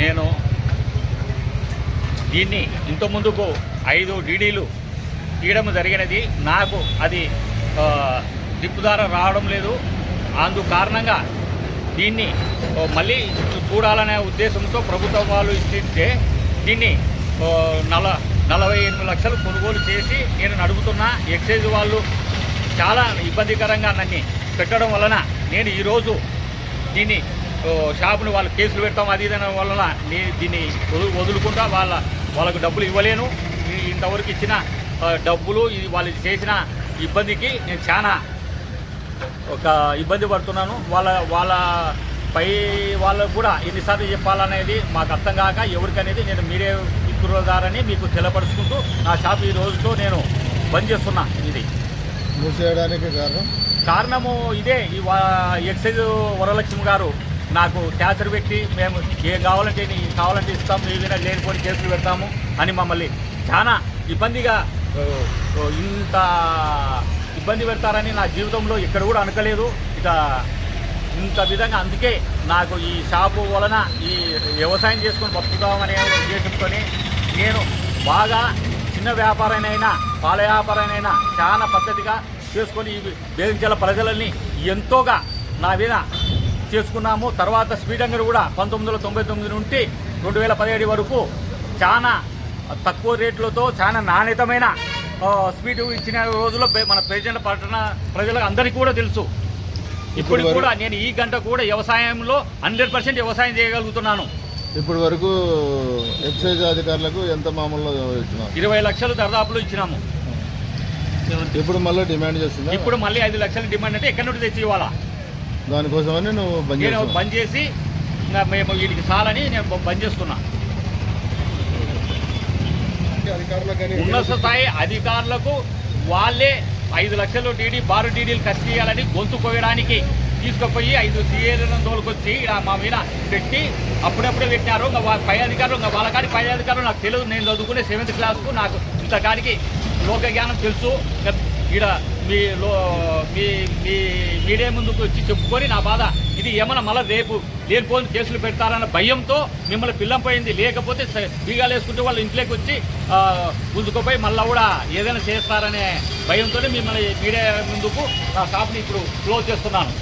నేను దీన్ని ఇంత ముందుకు ఐదు డీడీలు తీయడం జరిగినది. నాకు అది దిప్పుదార రావడం లేదు. అందు కారణంగా దీన్ని మళ్ళీ చూడాలనే ఉద్దేశంతో ప్రభుత్వం వాళ్ళు ఇస్తే దీన్ని నల నలభై ఎనిమిది లక్షలు కొనుగోలు చేసి నేను నడుపుతున్నా. ఎక్సైజ్ వాళ్ళు చాలా ఇబ్బందికరంగా నన్ను పెట్టడం వలన నేను ఈరోజు దీన్ని షాపుని వాళ్ళు కేసులు పెడతాం అది ఇది అనడం వలన నేను దీన్ని వదు- వదులుకుంటా వాళ్ళ వాళ్ళకు డబ్బులు ఇవ్వలేను. ఇంతవరకు ఇచ్చిన డబ్బులు ఇది వాళ్ళు చేసిన ఇబ్బందికి నేను చాలా ఒక ఇబ్బంది పడుతున్నాను. వాళ్ళ వాళ్ళ పై వాళ్ళకు కూడా ఎన్నిసార్లు చెప్పాలనేది మాకు అర్థం కాక ఎవరికనేది నేను మీడియా మిత్రుల ద్వారానే మీకు తెలపరుచుకుంటూ నా షాప్ ఈ రోజుతో నేను బంద్ చేస్తున్నా ఇది. మూసేయడానికి కారణం? కారణము ఇదే. ఈ ఎక్సైజ్ వరలక్ష్మి గారు నాకు ట్యాచర్ పెట్టి మేము ఏం కావాలంటే నీ కావాలంటే ఇస్తాం ఏదైనా లేనిపోని కేసులు పెడతాము అని మమ్మల్ని చాలా ఇబ్బందిగా ఇంత ఇబ్బంది పెడతారని నా జీవితంలో ఇక్కడ కూడా అనుకోలేదు. ఇక ఇంత విధంగా అందుకే నాకు ఈ షాపు వలన ఈ వ్యవసాయం చేసుకొని బతుకుతామనే ఉద్దేశంతో నేను బాగా చిన్న వ్యాపారానైనా పాల వ్యాపారానైనా చాలా పద్ధతిగా చేసుకొని ఈ బేదించాల ప్రజలని ఎంతోగా నా మీద చేసుకున్నాము. తర్వాత స్పీడ్ అంగడి కూడా పంతొమ్మిది వందల తొంభై తొమ్మిది నుండి రెండు వేల పదిహేడు వరకు చాలా తక్కువ రేట్లతో చాలా నాణ్యతమైన స్వీట్ ఇచ్చిన రోజుల్లో మన పేజెంట్ పట్టణ ప్రజలకు అందరికీ కూడా తెలుసు. ఇప్పుడు కూడా నేను ఈ గంట కూడా వ్యవసాయంలో హండ్రెడ్ పర్సెంట్ వ్యవసాయం చేయగలుగుతున్నాను. ఇప్పటి వరకు ఎక్సైజ్ అధికారులకు ఎంత ఇచ్చినారు? ఇరవై లక్షలు దర్దాపులు ఇచ్చినాము. ఇప్పుడు మళ్ళీ డిమాండ్ చేస్తుందా ఇప్పుడు మళ్ళీ ఐదు లక్షల డిమాండ్ అంటే ఎక్కడి నుండి తెచ్చి ఇవ్వాలా? దానికోసమని నువ్వు బంద్ నేను బంద్ చేసి ఇంకా మేము వీటికి చాలని నేను బంద్ చేస్తున్నా. ఉన్నత స్థాయి అధికారులకు వాళ్ళే ఐదు లక్షలు డీడీ బారు డీడీలు ఖర్చు చేయాలని గొంతు కోయడానికి తీసుకుపోయి ఐదు సీఏలను తోలుకొచ్చి ఇలా మా మీద పెట్టి అప్పుడప్పుడే పెట్టినారు. ఇంకా పై అధికారులు ఇంకా వాళ్ళ కాడి పై అధికారులు నాకు తెలియదు. నేను చదువుకునే సెవెంత్ క్లాస్కు నాకు ఇంత కాడికి లోక జ్ఞానం తెలుసు. ఇంకా ఈడ మీ లో మీ మీ మీడియా ముందుకు వచ్చి చెప్పుకొని నా బాధ. ఇది ఏమన్నా మళ్ళీ రేపు లేనిపోని కేసులు పెడతారన్న భయంతో మిమ్మల్ని పిల్లంపోయింది లేకపోతే స- బీగాలు వేసుకుంటే వాళ్ళు ఇంట్లోకి వచ్చి ముందుకుపోయి మళ్ళీ కూడా ఏదైనా చేస్తారనే భయంతోనే మిమ్మల్ని మీడియా ముందుకు నా షాప్ని ఇప్పుడు క్లోజ్ చేస్తున్నాను.